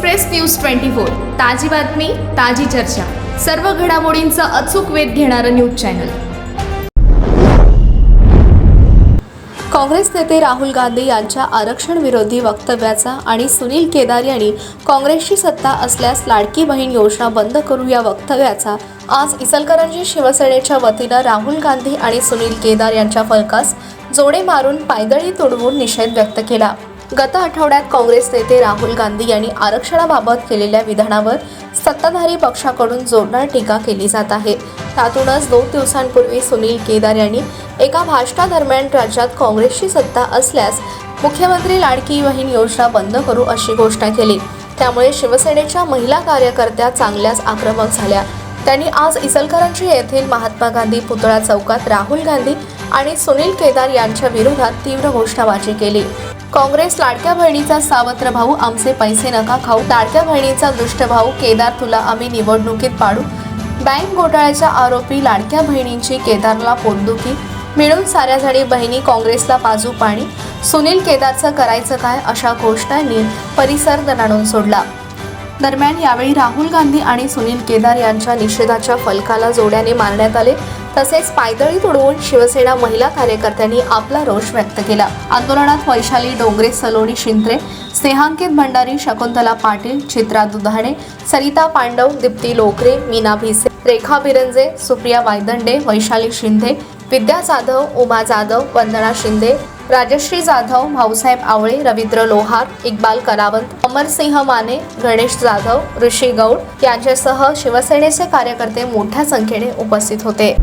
Express news twenty four. ताजी बातमी ताजी चर्चा. सर्व घडामोडींचा अचूक वेध घेणारं न्यूज चॅनल. काँग्रेस नेते राहुल गांधी यांच्या आरक्षण विरोधी वक्तव्याचा आणि सुनील केदार यांनी काँग्रेसची सत्ता असल्यास लाडकी बहीण योजना बंद करू या वक्तव्याचा. आज इचलकरंजी शिवसेनेच्या वतीनं राहुल गांधी आणि सुनील केदार यांच्या फलकास जोडे मारून पायदळी तुडवून निषेध व्यक्त केला. गत आठवड्यात काँग्रेस नेते राहुल गांधी यांनी आरक्षणाबाबत केलेल्या विधानावर सत्ताधारी पक्षाकडून जोरदार टीका केली जात आहे. त्यातूनच दोन दिवसांपूर्वी सुनील केदार यांनी एका भाषणादरम्यान राज्यात काँग्रेसची सत्ता असल्यास मुख्यमंत्री लाडकी बहीण योजना बंद करू अशी घोषणा केली. त्यामुळे शिवसेनेच्या महिला कार्यकर्त्या चांगल्याच आक्रमक झाल्या. त्यांनी आज इचलकरंजी येथील महात्मा गांधी पुतळा चौकात राहुल गांधी आणि सुनील केदार यांच्या विरोधात तीव्र घोषणाबाजी केली. काँग्रेस लाडक्या बहिणीचा सावत्र भाऊ आमचे पैसे नका खाऊ. लाडक्या बहिणीचा दुष्ट भाऊ केदार तुला आम्ही निवडणुकीत पाडू. बँक घोटाळ्याच्या आरोपी लाडक्या बहिणींची केदारला पोटदुखी. मिळून साऱ्या झाडी बहिणी काँग्रेसला बाजू पाणी. सुनील केदारचं करायचं काय अशा घोषणांनी परिसर दणाणून सोडला. दरम्यान यावेळी राहुल गांधी आणि सुनील केदार यांच्या निषेधाच्या फलकाला जोड्याने मारण्यात आले. तसेच पायदळी तुडवून शिवसेना महिला कार्यकर्त्यांनी आपला रोष व्यक्त केला. आंदोलनात वैशाली डोंगरे सलोनी शिंत्रे स्नेहांकित भंडारी शकुंतला पाटील चित्रा दुधाणे सरिता पांडव दीप्ती लोकरे मीना भिसे रेखा बिरंजे सुप्रिया वायदंडे वैशाली शिंदे विद्या जाधव उमा जाधव वंदना शिंदे राजश्री जाधव भाऊसाहेब आवळे रवींद्र लोहार इक्बाल करावंत अमरसिंह माने गणेश जाधव ऋषी गौड यांच्यासह शिवसेनेचे कार्यकर्ते मोठ्या संख्येने उपस्थित होते.